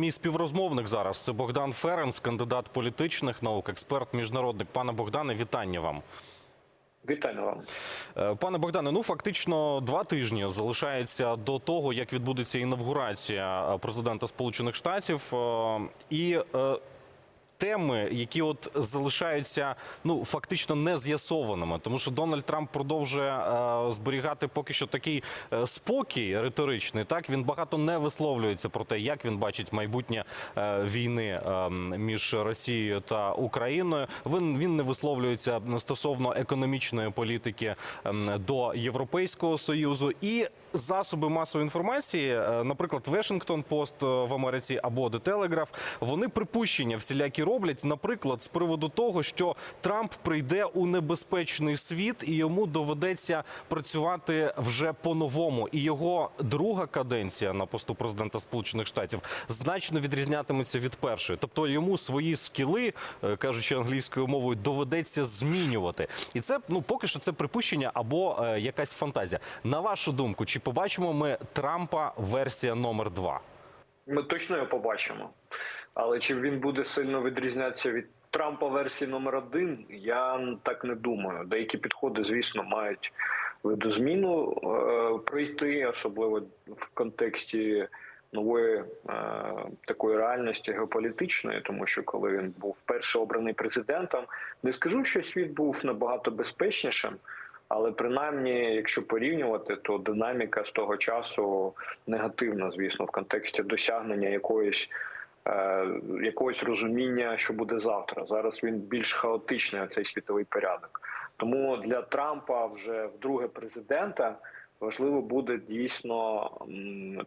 Мій співрозмовник зараз це Богдан Ференс, кандидат політичних наук, експерт міжнародник. Пане Богдане, вітання вам. Вітаю вам. Е, Пане Богдане, ну фактично два тижні залишається до того, як відбудеться інавгурація е, президента Сполучених Штатів. Е, І теми, які от залишаються ну фактично не з'ясованими, тому що Дональд Трамп продовжує е, зберігати поки що такий е, спокій риторичний. Так він багато не висловлюється про те, як він бачить майбутнє е, війни е, між Росією та Україною. Він він не висловлюється стосовно економічної політики ем, до Європейського союзу і. Засоби масової інформації, е, наприклад, Washington Post е, в Америці або The Telegraph, вони припущення всілякі роблять, наприклад, з приводу того, що Трамп прийде у небезпечний світ і йому доведеться працювати вже по-новому. І його друга каденція на посту президента Сполучених Штатів значно відрізнятиметься від першої. Тобто йому свої скіли, е, кажучи англійською мовою, доведеться змінювати. І це ну поки що це припущення або якась фантазія. На вашу думку, чи побачимо ми Трампа версія номер два? Ми точно його побачимо. Але чи він буде сильно відрізнятися від Трампа версії номер один, я так не думаю. Деякі підходи, звісно, мають видозміну е, пройти, особливо в контексті нової е, такої реальності геополітичної, тому що коли він був вперше обраний президентом, не скажу, що світ був набагато безпечнішим. Але принаймні, якщо порівнювати, то динаміка з того часу негативна, звісно, в контексті досягнення якоїсь е, якогось розуміння, що буде завтра. Зараз він більш хаотичний цей світовий порядок. Тому для Трампа вже вдруге президента. Важливо буде дійсно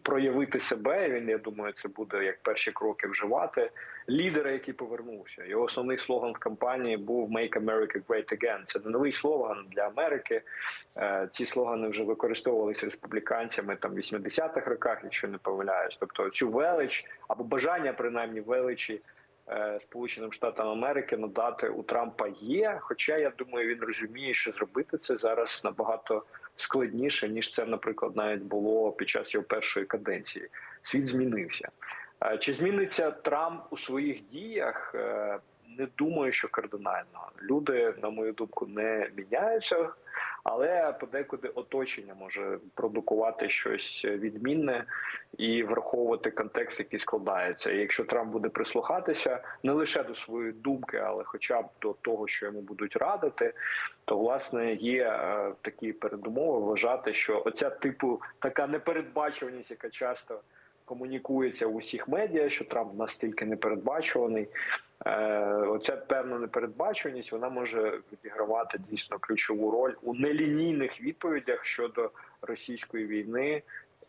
проявити себе. Він я думаю, це буде як перші кроки вживати. Лідера, який повернувся. Його основний слоган в кампанії був «Make America Great Again». Це не новий слоган для Америки. Е, Ці слогани вже використовувалися республіканцями там в 80-х роках, якщо не помиляюсь. Тобто цю велич або бажання принаймні величі. е, Сполученим Штатам Америки надати у Трампа є. Хоча я думаю, він розуміє, що зробити це зараз набагато складніше ніж це, наприклад, навіть було під час його першої каденції. Світ змінився. Чи зміниться Трамп у своїх діях? Е, Не думаю, що кардинально. Люди, на мою думку, не міняються, але подекуди оточення може продукувати щось відмінне і враховувати контекст, який складається. І якщо Трамп буде прислухатися не лише до своєї думки, але хоча б до того, що йому будуть радити, то власне є е, такі передумови вважати, що оця типу така непередбачуваність, яка часто комунікується у всіх медіа, що Трамп настільки непередбачуваний. Е, Оця певна непередбачуваність вона може відігравати дійсно ключову роль у нелінійних відповідях щодо російської війни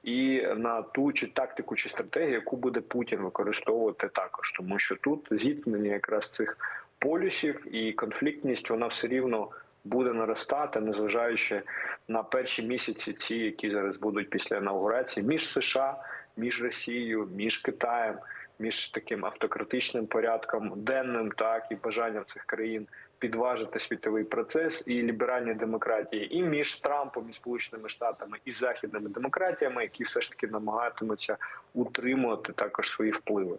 і на ту чи тактику чи стратегію, яку буде Путін використовувати також, тому що тут зіткнення якраз цих полюсів і конфліктність вона все рівно буде наростати, незважаючи на перші місяці, ці які зараз будуть після інаугурації, між США, між Росією, між Китаєм, між таким автократичним порядком денним, так і бажанням цих країн підважити світовий процес і ліберальні демократії, і між Трампом і Сполученими Штатами і західними демократіями, які все ж таки намагатимуться утримувати також свої впливи.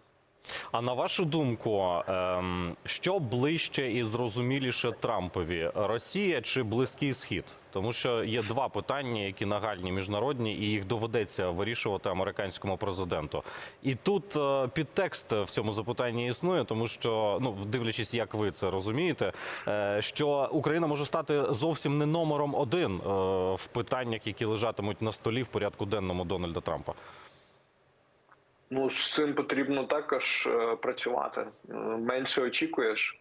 А на вашу думку, ем, що ближче і зрозуміліше Трампові Росія чи Близький Схід? Тому що є два питання, які нагальні міжнародні, і їх доведеться вирішувати американському президенту. І тут е, підтекст в цьому запитанні існує, тому що ну дивлячись, як ви це розумієте, е, що Україна може стати зовсім не номером один е, в питаннях, які лежатимуть на столі в порядку денному Дональда Трампа. Ну з цим потрібно також е, працювати. Е, Менше очікуєш,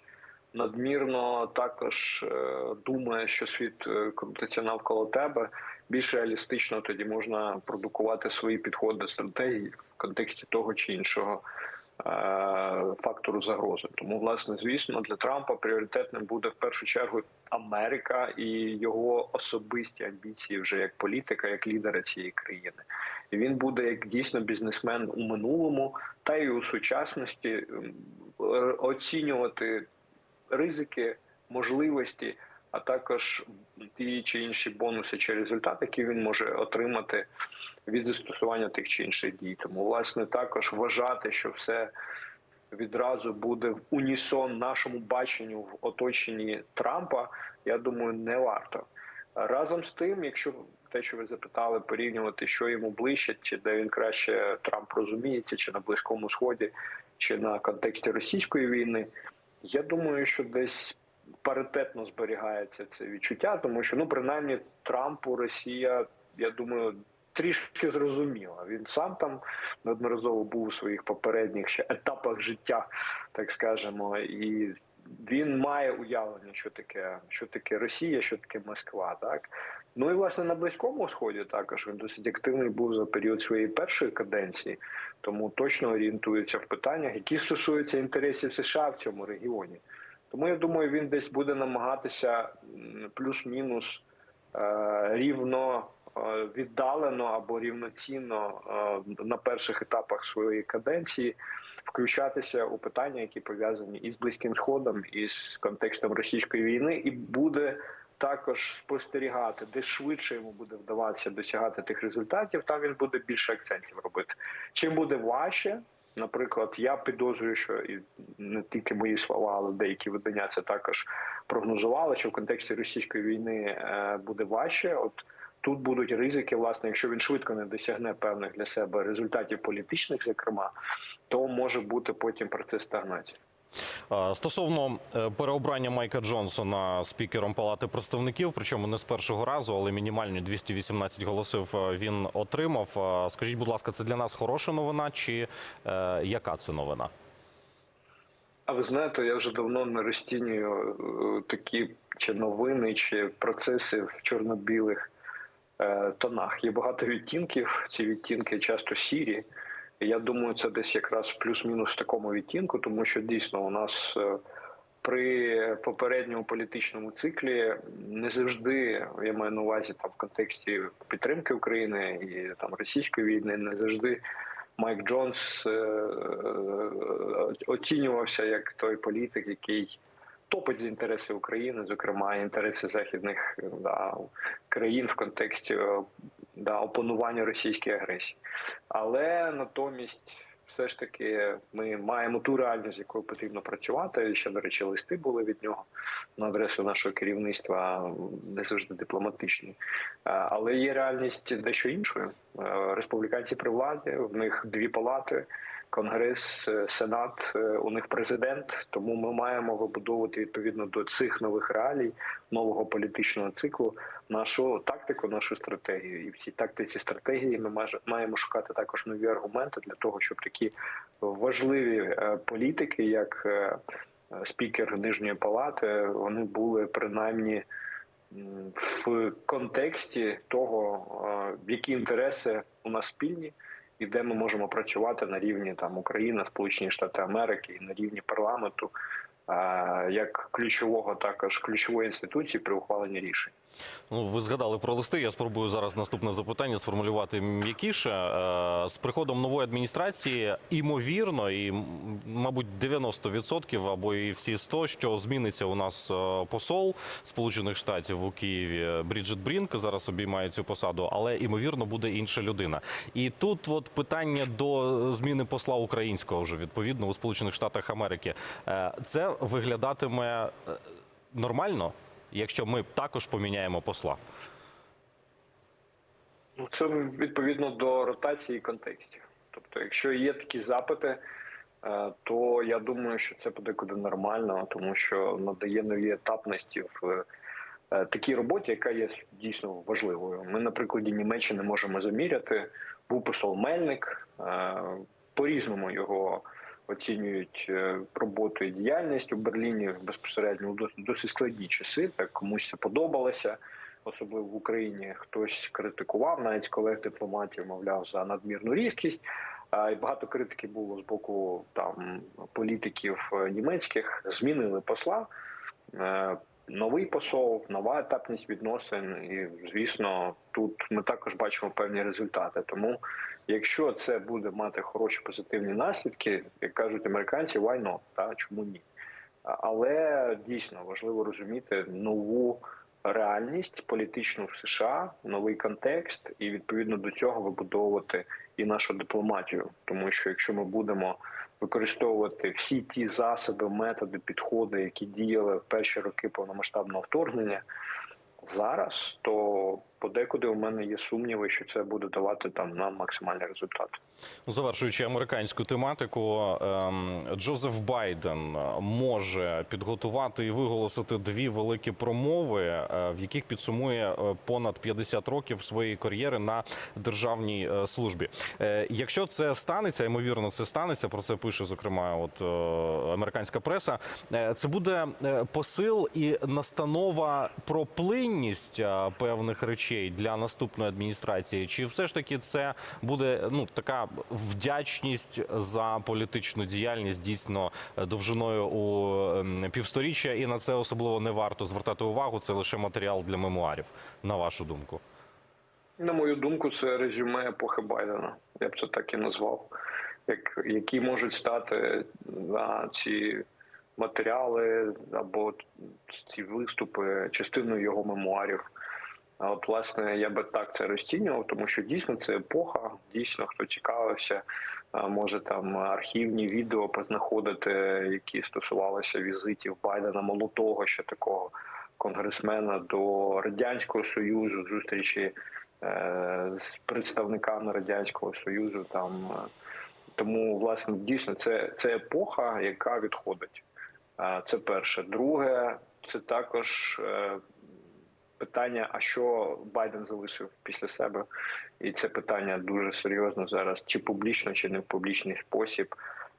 надмірно також е, думаєш, що світ крутиться навколо тебе. Більш реалістично тоді можна продукувати свої підходи, стратегії в контексті того чи іншого фактору загрози. Тому, власне, звісно, для Трампа пріоритетним буде в першу чергу Америка і його особисті амбіції вже як політика, як лідера цієї країни. Він буде як дійсно бізнесмен у минулому, та й у сучасності оцінювати ризики, можливості, а також ті чи інші бонуси чи результати, які він може отримати від застосування тих чи інших дій. Тому, власне, також вважати, що все відразу буде в унісон нашому баченню в оточенні Трампа, я думаю, не варто. Разом з тим, якщо те, що ви запитали, порівнювати, що йому ближче, чи де він краще Трамп розуміється, чи на Близькому Сході, чи на контексті російської війни, я думаю, що десь паритетно зберігається це відчуття, тому що ну принаймні Трампу Росія, я думаю, трішки зрозуміла. Він сам там неодноразово був у своїх попередніх ще етапах життя, так скажемо, і він має уявлення, що таке, що таке Росія, що таке Москва, так. Ну і власне на близькому сході також він досить активний був за період своєї першої каденції, тому точно орієнтується в питаннях, які стосуються інтересів США в цьому регіоні. Тому я думаю, він десь буде намагатися плюс-мінус е, рівно е, віддалено або рівноцінно е, на перших етапах своєї каденції включатися у питання, які пов'язані із близьким сходом, і з контекстом російської війни, і буде також спостерігати, де швидше йому буде вдаватися досягати тих результатів, там він буде більше акцентів робити. Чим буде важче, наприклад, я підозрюю, що і не тільки мої слова, але деякі видання це також прогнозували, що в контексті російської війни е, буде важче. От тут будуть ризики, власне, якщо він швидко не досягне певних для себе результатів політичних, зокрема, то може бути потім процес стагнації. Стосовно е, переобрання Майка Джонсона спікером Палати представників, причому не з першого разу, але мінімальні 218 голосів е, він отримав. Скажіть, будь ласка, це для нас хороша новина, чи е, яка це новина? А ви знаєте, я вже давно не розцінюю такі чи новини, чи процеси в чорно-білих тонах. Є багато відтінків. Ці відтінки часто сірі. Я думаю, це десь якраз плюс-мінус в такому відтінку, тому що дійсно у нас е, при попередньому політичному циклі не завжди я маю на увазі там в контексті підтримки України і там російської війни, не завжди. Майк Джонс е, е, оцінювався як той політик, який топить за інтереси України, зокрема інтереси західних да, країн в контексті да, опанування російської агресії. Але натомість, все ж таки, ми маємо ту реальність, з якою потрібно працювати. Ще, до речі, листи були від нього на адресу нашого керівництва, не завжди дипломатичні. Е, Але є реальність дещо іншою. Е, Республіканці при владі, в них дві палати. Конгрес, е, Сенат, е, у них президент, тому ми маємо вибудовувати відповідно до цих нових реалій, нового політичного циклу, нашу тактику, нашу стратегію. І в цій тактиці стратегії ми маємо шукати також нові аргументи для того, щоб такі важливі е, політики, як спікер нижньої палати, вони були принаймні в контексті того, е, які інтереси у нас спільні і де ми можемо працювати на рівні там Україна, Сполучені Штати Америки і на рівні парламенту е, як ключового, також ключової інституції при ухваленні рішень. Ну, ви згадали про листи. Я спробую зараз наступне запитання сформулювати м'якіше. Е, З приходом нової адміністрації, імовірно, і мабуть 90% або і всі 100, що зміниться у нас е, посол Сполучених Штатів у Києві Бріджит Брінк зараз обіймає цю посаду, але імовірно буде інша людина. І тут от питання до зміни посла українського вже відповідно у Сполучених Штатах Америки. Е, Це виглядатиме е, нормально, якщо ми також поміняємо посла. Ну, це відповідно до ротації контекстів. Тобто, якщо є такі запити, е, то я думаю, що це подекуди нормально, тому що надає нові етапності в е, такій роботі, яка є дійсно важливою. Ми, на прикладі Німеччини, можемо заміряти. Був посол Мельник, е, по-різному його оцінюють е, роботу і діяльність у Берліні безпосередньо у досить складні часи. Так комусь це подобалося особливо в Україні, хтось критикував навіть колег дипломатів, мовляв, за надмірну різкість. І багато критики було з боку там політиків е, німецьких. Змінили посла. Е, Новий посол, нова етапність відносин, і звісно, тут ми також бачимо певні результати. Тому, якщо це буде мати хороші позитивні наслідки, як кажуть американці, why not, та чому ні? Але дійсно важливо розуміти нову реальність політичну в США, новий контекст, і відповідно до цього вибудовувати і нашу дипломатію. Тому що якщо ми будемо використовувати всі ті засоби, методи, підходи, які діяли в перші роки повномасштабного вторгнення, зараз, то подекуди у мене є сумніви, що це буде давати там нам максимальний результат. Завершуючи американську тематику, ем, Джозеф Байден може підготувати і виголосити дві великі промови, е, в яких підсумує е, понад 50 років своєї кар'єри на державній е, службі. Якщо це станеться, ймовірно, це станеться. Про це пише зокрема, от американська преса. Це буде посил і настанова про плинність певних речей для наступної адміністрації. Чи все ж таки це буде ну така вдячність за політичну діяльність дійсно довжиною у ем, півсторіччя, і на це особливо не варто звертати увагу. Це лише матеріал для мемуарів, на вашу думку. На мою думку, це резюме епохи Байдена. Я б це так і назвав, як, які можуть стати на ці матеріали або ці виступи частиною його мемуарів. А от, власне, я би так це розцінював, тому що дійсно це епоха. Дійсно, хто цікавився, може там архівні відео познаходити, які стосувалися візитів Байдена молодого ще такого конгресмена до радянського союзу, зустрічі е, з представниками радянського союзу. Там е, тому, власне, дійсно, це, це епоха, яка відходить. Це перше. Друге, це також е, питання, а що Байден залишив після себе, і це питання дуже серйозно зараз, чи публічно, чи не в публічний спосіб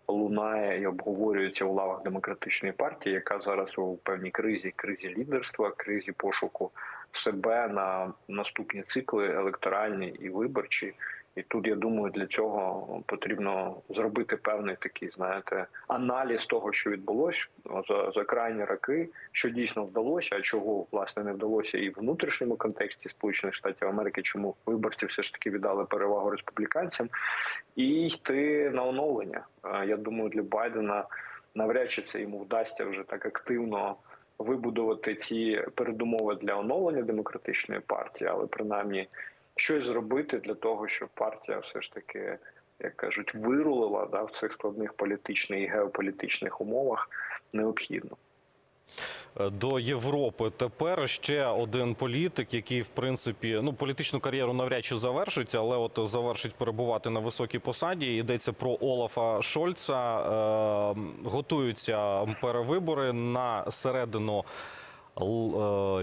лунає і обговорюється у лавах демократичної партії, яка зараз у певній кризі, кризі лідерства, кризі пошуку себе на наступні цикли електоральні і виборчі. І тут я думаю, для цього потрібно зробити певний такий, знаєте, аналіз того, що відбулося за, за крайні роки, що дійсно вдалося, а чого власне не вдалося, і в внутрішньому контексті Сполучених Штатів Америки, чому виборці все ж таки віддали перевагу республіканцям, і йти на оновлення. Е, Я думаю, для Байдена навряд чи це йому вдасться вже так активно вибудувати ті передумови для оновлення демократичної партії, але принаймні щось зробити для того, щоб партія все ж таки, як кажуть, вирулила да, в цих складних політичних і геополітичних умовах необхідно. Е, До Європи тепер ще один політик, який в принципі ну політичну кар'єру навряд чи завершить, але от завершить перебувати на високій посаді. Йдеться про Олафа Шольца. Е, готуються перевибори на середину. Е,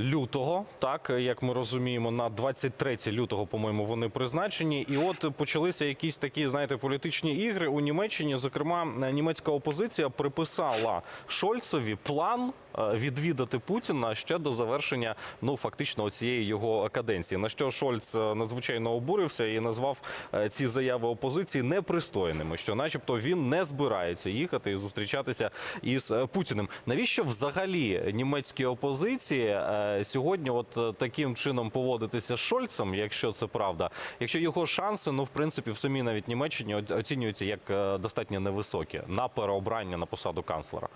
Лютого, так як ми розуміємо, на 23 лютого, по-моєму, вони призначені. І от почалися якісь такі, знаєте, політичні ігри у Німеччині. Зокрема, німецька опозиція приписала Шольцеві план відвідати Путіна ще до завершення, ну фактично, цієї його каденції. На що Шольц е, надзвичайно обурився і назвав е, ці заяви опозиції непристойними, що, начебто, він не збирається їхати і зустрічатися із е, Путіним. Навіщо взагалі німецькій опозиції е, сьогодні, от е, таким чином поводитися з Шольцем, якщо це правда, якщо його шанси, ну в принципі, в самій навіть Німеччині оцінюються як е, достатньо невисокі на переобрання на посаду канцлера.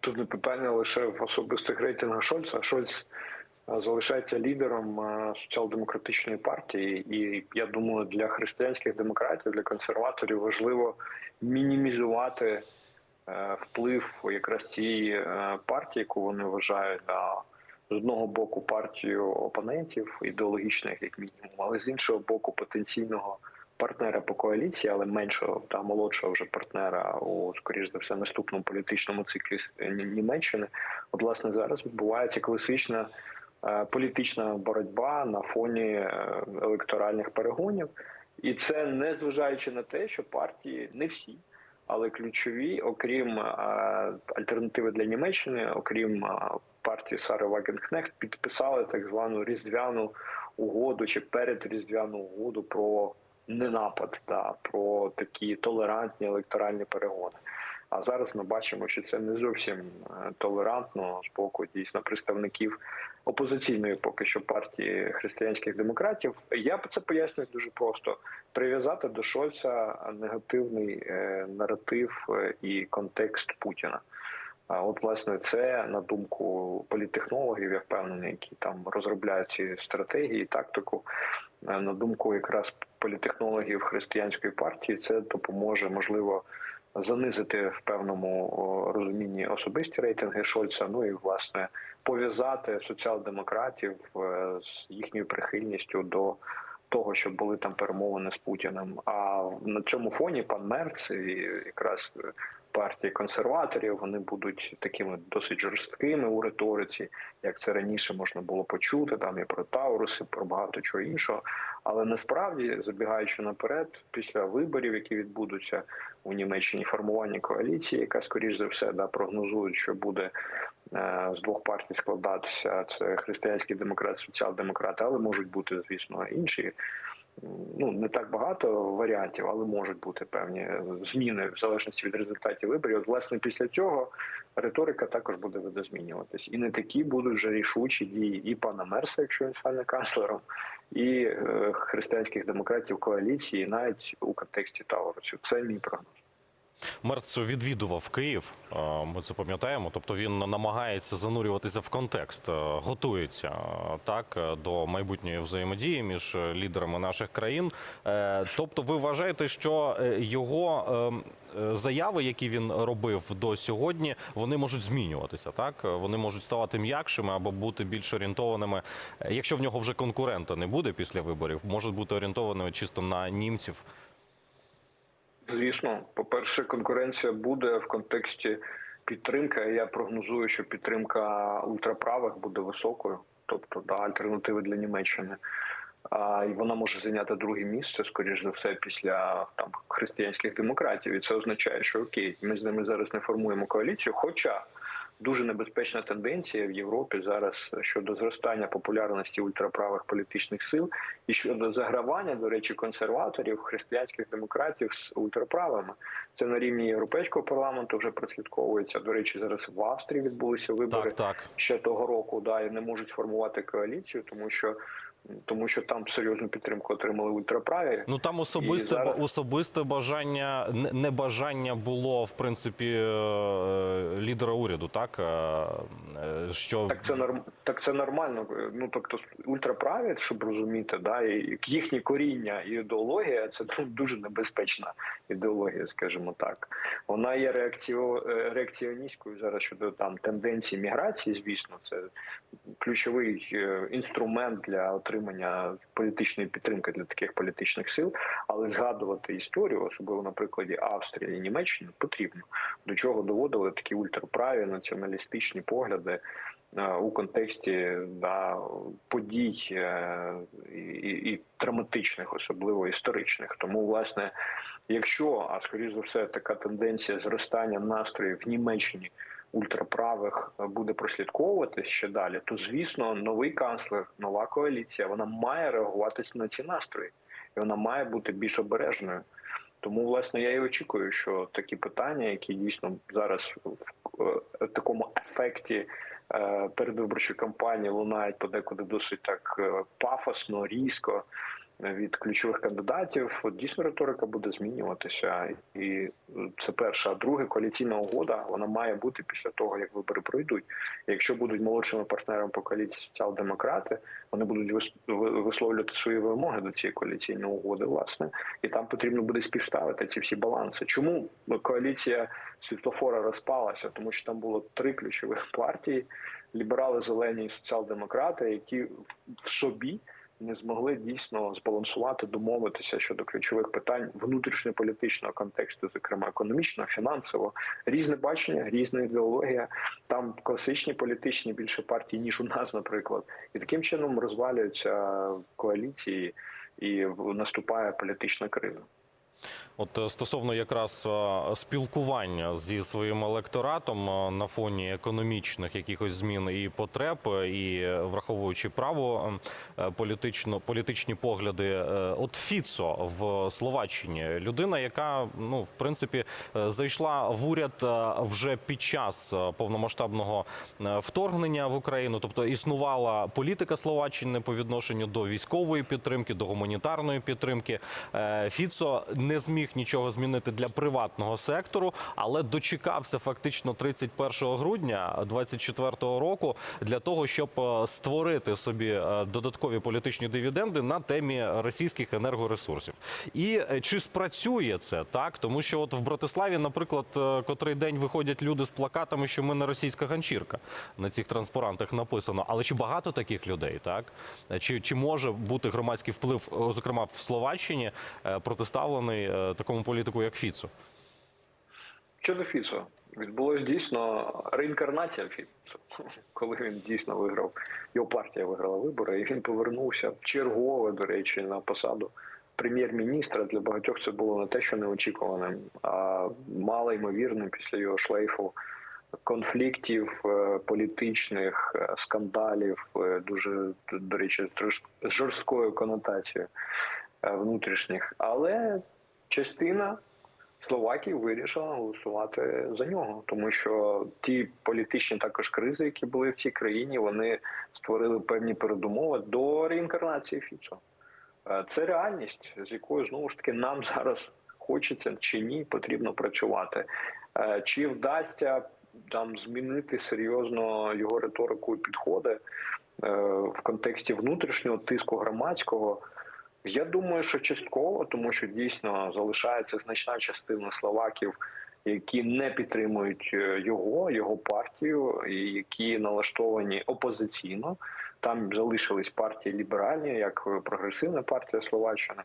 Тут не питання лише в особистих рейтингах Шольца. Шольц е, залишається лідером е, соціал-демократичної партії, і я думаю, для християнських демократів, для консерваторів важливо мінімізувати е, вплив якраз цієї партії, яку вони вважають на з одного боку партію опонентів ідеологічних, як мінімум, але з іншого боку, потенційного партнера по коаліції, але меншого та молодшого вже партнера у скоріш за все наступному політичному циклі Німеччини. От власне зараз відбувається класична е, політична боротьба на фоні е, електоральних перегонів, і це не зважаючи на те, що партії не всі. Але ключові, окрім е, альтернативи для Німеччини, окрім е, партії Сари Вагенкнехт, підписали так звану різдвяну угоду чи передріздвяну угоду про ненапад та про такі толерантні електоральні перегони. А зараз ми бачимо, що це не зовсім е, толерантно з боку дійсно представників опозиційної поки що партії християнських демократів. Я це пояснюю дуже просто: прив'язати до Шольца негативний е, наратив е, і контекст Путіна. А от власне це на думку політтехнологів, я впевнений, які там розробляють ці стратегії, тактику. Е, На думку якраз політтехнологів християнської партії, це допоможе можливо занизити в певному розумінні особисті рейтинги Шольца. Ну і власне пов'язати соціал-демократів е, з їхньою прихильністю до того, щоб були там перемовини з Путіним. А на цьому фоні пан Мерц і якраз е, партії консерваторів вони будуть такими досить жорсткими у риториці, як це раніше можна було почути, там і про Тауруси, про багато чого іншого. Але насправді, забігаючи наперед, після виборів, які відбудуться у Німеччині, формування коаліції, яка скоріш за все да прогнозують, що буде е, з двох партій складатися. Це християнський демократ, соціал-демократи, але можуть бути, звісно, інші. Ну не так багато варіантів, але можуть бути певні зміни в залежності від результатів виборів. От, власне, після цього риторика також буде видозмінюватись. І не такі будуть вже рішучі дії і пана Мерса, якщо він стане канцлером, і е, християнських демократів коаліції, навіть у контексті Таурусів. Це мій прогноз. Мерц відвідував Київ. е, Ми це пам'ятаємо. Тобто він намагається занурюватися в контекст, е, готується е, так до майбутньої взаємодії між лідерами наших країн. Тобто, ви вважаєте, що його заяви, які він робив до сьогодні, вони можуть змінюватися, так вони можуть ставати м'якшими або бути більш орієнтованими. Якщо в нього вже конкурента не буде після виборів, можуть бути орієнтованими чисто на німців. Звісно, по-перше, конкуренція буде в контексті підтримки. Я прогнозую, що підтримка ультраправих буде високою, тобто да, альтернативи для Німеччини. А, і вона може зайняти друге місце, скоріш за все, після там християнських демократів. І це означає, що окей, ми з ними зараз не формуємо коаліцію. Хоча дуже небезпечна тенденція в Європі зараз щодо зростання популярності ультраправих політичних сил і щодо загравання, до речі, консерваторів, християнських демократів з ультраправими. Це на рівні європейського парламенту вже прослідковується. До речі, зараз в Австрії відбулися вибори Так, так. ще того року. Да, і не можуть сформувати коаліцію, тому що тому що там серйозну підтримку отримали ультраправі. Ну там особисте зараз- особисте бажання, не- бажання було в принципі е, лідера уряду, так е, е, що Так це норм так це нормально. Ну тобто ультраправі, щоб розуміти, да, і їхнє коріння і ідеологія це ну, дуже небезпечна ідеологія, скажімо так. Вона є реакціо е, реакціоністською зараз щодо там тенденції міграції. Звісно, це ключовий е, інструмент для отримання політичної підтримки для таких політичних сил. Але згадувати історію, особливо на прикладі Австрії і Німеччини, потрібно до чого доводили такі ультраправі націоналістичні погляди е, у контексті да, подій е, і, і, і драматичних, особливо історичних. Тому, власне, якщо, а скоріш за все, така тенденція зростання настроїв в Німеччині ультраправих е, буде прослідковувати ще далі, то звісно, новий канцлер, нова коаліція, вона має реагувати на ці настрої, і вона має бути більш обережною. Тому, власне, я і очікую, що такі питання, які дійсно зараз в е, такому ефекті е, передвиборчої кампанії лунають подекуди досить так пафосно, різко від ключових кандидатів, от дійсно риторика буде змінюватися, і це перша. А друге, коаліційна угода вона має бути після того, як вибори пройдуть. Якщо будуть молодшими партнерами по коаліції соціал-демократи, вони будуть вис- висловлювати свої вимоги до цієї коаліційної угоди, власне, і там потрібно буде співставити ці всі баланси. Чому коаліція світлофора розпалася? Тому що там було три ключових партії: ліберали, зелені і соціал-демократи, які в собі не змогли дійсно збалансувати, домовитися щодо ключових питань внутрішньополітичного контексту, зокрема економічного, фінансового, різне бачення, різна ідеологія. Там класичні політичні більше партії ніж у нас, наприклад, і таким чином розвалюються коаліції, і наступає політична криза. От е, стосовно якраз е, спілкування зі своїм електоратом е, на фоні економічних якихось змін і потреб, і враховуючи право е, політично політичні погляди, от Фіцо в Словаччині людина, яка ну в принципі зайшла в уряд вже під час повномасштабного вторгнення в Україну, тобто існувала політика Словаччини по відношенню до військової підтримки, до гуманітарної підтримки. Фіцо не зміг нічого змінити для приватного сектору, але дочекався фактично 31 грудня 24 року для того, щоб е, створити собі е, додаткові політичні дивіденди на темі російських енергоресурсів. І е, чи спрацює це так? Тому що от в Братиславі, наприклад, котрий день виходять люди з плакатами, що ми не російська ганчірка на цих транспарантах написано. Але чи багато таких людей, так чи, чи може бути громадський вплив, зокрема в Словаччині, протиставлений е, такому політику, як Фіцу? Щодо Фіцо, відбулось дійсно реінкарнація Фіцо, коли він дійсно виграв, його партія виграла вибори, і він повернувся чергове, до речі, на посаду прем'єр-міністра. Для багатьох це було не те, що неочікуваним, а мало ймовірним після його шлейфу конфліктів е, політичних е, скандалів, дуже до речі, з жорсткою конотацією внутрішніх, але частина Словаків вирішила голосувати за нього, тому що ті політичні також кризи, які були в цій країні, вони створили певні передумови до реінкарнації Фіцо. Е, Це реальність, з якою знову ж таки нам зараз хочеться чи ні, потрібно працювати. Е, Чи вдасться там змінити серйозно його риторику і підходи е, в контексті внутрішнього тиску громадського? Я думаю, що частково, тому що дійсно залишається значна частина словаків, які не підтримують е, його, його партію, і які налаштовані опозиційно. Там залишились партії ліберальні, як е, прогресивна партія Словаччини,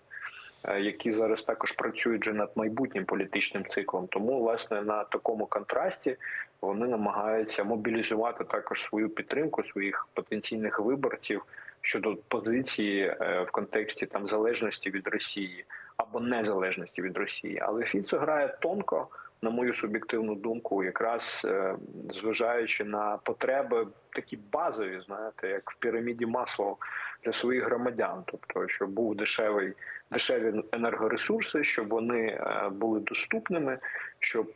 е, які зараз також працюють вже над майбутнім політичним циклом. Тому, власне, на такому контрасті вони намагаються мобілізувати також свою підтримку своїх потенційних виборців щодо позиції е, в контексті там залежності від Росії або незалежності від Росії. Але Фіцо грає тонко, на мою суб'єктивну думку, якраз е, зважаючи на потреби такі базові, знаєте, як в піраміді Маслоу для своїх громадян, тобто, щоб був дешевий. Дешеві енергоресурси, щоб вони е, були доступними, щоб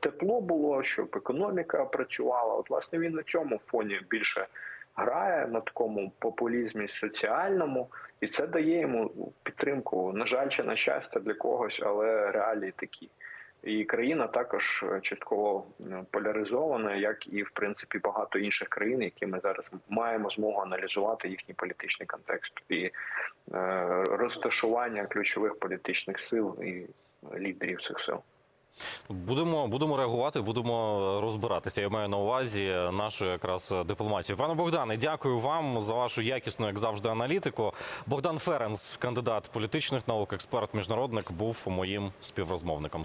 тепло було, щоб економіка працювала. От власне він на цьому фоні більше грає на такому популізмі соціальному, і це дає йому підтримку. На жаль, чи на щастя для когось, але реалії такі. І країна також частково е, поляризована, як і в принципі багато інших країн, які ми зараз маємо змогу аналізувати їхній політичний контекст і е, розташування ключових політичних сил і лідерів цих сил. Будемо будемо реагувати, будемо розбиратися. Я маю на увазі нашу якраз дипломатію. Пане Богдане, дякую вам за вашу якісну, як завжди, аналітику. Богдан Ференс, кандидат політичних наук, експерт, міжнародник, був моїм співрозмовником.